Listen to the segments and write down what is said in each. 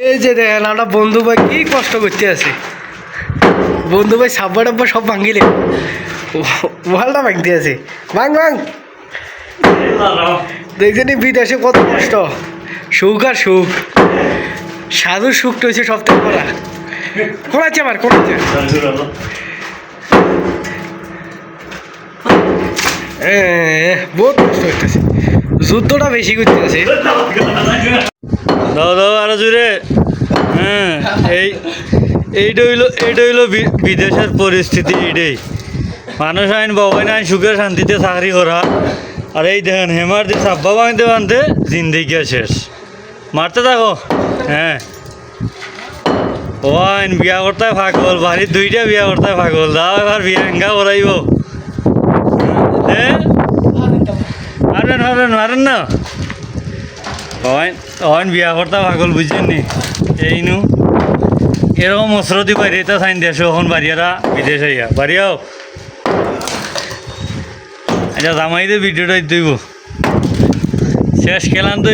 এই যে দেখেন আমরা বন্ধু ভাই কি কষ্ট করতে আছে। বন্ধু ভাই সাব্বা টাব্বা সব ভাঙিলে। ওয়ালটা ভাঙতে আছে। ভাঙ ভাঙ। দেখছেন বিদেশে কত কষ্ট। সুখ আর সুখ। সাধুর সুখটা হচ্ছে সব থেকে বড় কোনাচ্ছে আমার কোনাচ্ছে? এ, বহুত কষ্ট হইতেছে যুদ্ধটা বেশি করতেছে। দাও দাও, আরও জুড়ে হ্যাঁ এই, এইটা হইল এইটা হইল বিদেশের পরিস্থিতি এইটাই। মানুষ আইন বাবাই আইন, সুখে শান্তিতে চাকরি করা। আর এই দেখেন, হেমার দিয়ে সাব্বা বাঁধতে বাঁধতে জিন্দিগিয়া শেষ। মারতে থাকো। হ্যাঁ। ও আইন, বিয়া করতে পাগল, বাড়ির দুইটা বিয়া করতে পাগল। দাও, এবার বিয়া এঙ্গা করাইব। হ্যাঁ। মারেন মারেন মারেন না। হয় বিয়া করতে পাগল বুঝছেন নি এই নু এরকম মসরতি বাইরে তো সাইন দেশ এখন বাড়িয়ারা বিদেশ আইয়া। বাড়িয়াও আচ্ছা জামাইতে ভিডিওটা দিব। শেষ খেলান তো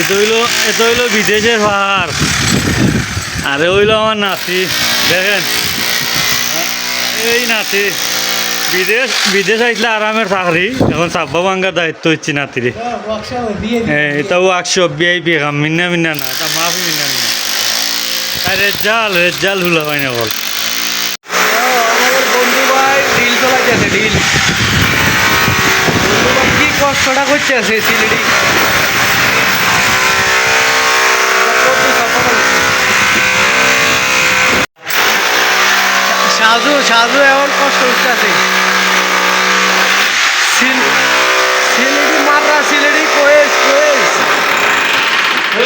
এতো হইল এতো হইল বিদেশের পাহাড়। আরে হইল আমার নাতি, দেখেন। এই নাতি, বিদেশ বিদেশ আইসলে আরামের চাকরি এখন সাব্বা ভাঙ্গার দায়িত্ব হচ্ছে নাতিরে। এটা ওয়ার্কশপ বিআই পি কাম, মিন্না মিন্না না, এটা মাফি মিন্না মিন্না। আর রেজাল রেজাল হুলা হয় না বল। বন্ধু ভাই রিল চলাইতে আছে বন্ধু ভাই কি কষ্টটা করতে আছে সাজু সাজু এমন কষ্ট হচ্ছে। আছে সিল- সিলেটি মাররা সিলেটি কোয়েস কোয়েস।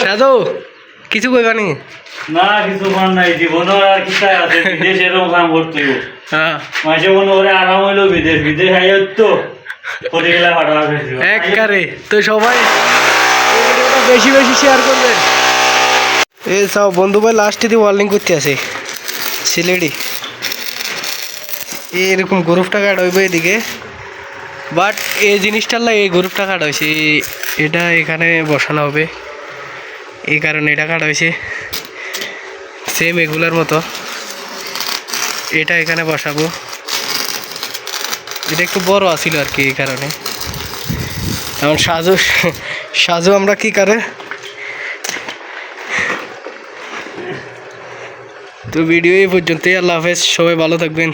সাজু কিছু কইবা নি? না কিছু মান নাই। জীবনের আর কিছু আছে? বিদেশ এরকম কাম করতে হ্যাঁ। মাঝে মনে করে আরাম হইল বিদেশ। বিদেশ তো কোটি গেলা ফাটা একবারে। তো সবাই বেশি বেশি শেয়ার করবেন। এই সব বন্ধু ভাই লাস্টে দিয়ে ওয়ার্নিং করতে আছে। সিলেটি। এরকম গ্রুপটা কাট হইবে এদিকে। বাট এই জিনিসটার লাগে এই গ্রুপটা কাট হয়েছে এটা এখানে বসানো হবে। এই কারণে এটা কাট হয়েছে সেম এগুলার মতো। এটা এখানে বসাবো। এটা একটু বড় আছিল আর কি এই কারণে। এখন সাজু সাজু আমরা কি করে? তো ভিডিও এই পর্যন্তই। আল্লাহ হাফেজ। সবাই ভালো থাকবেন।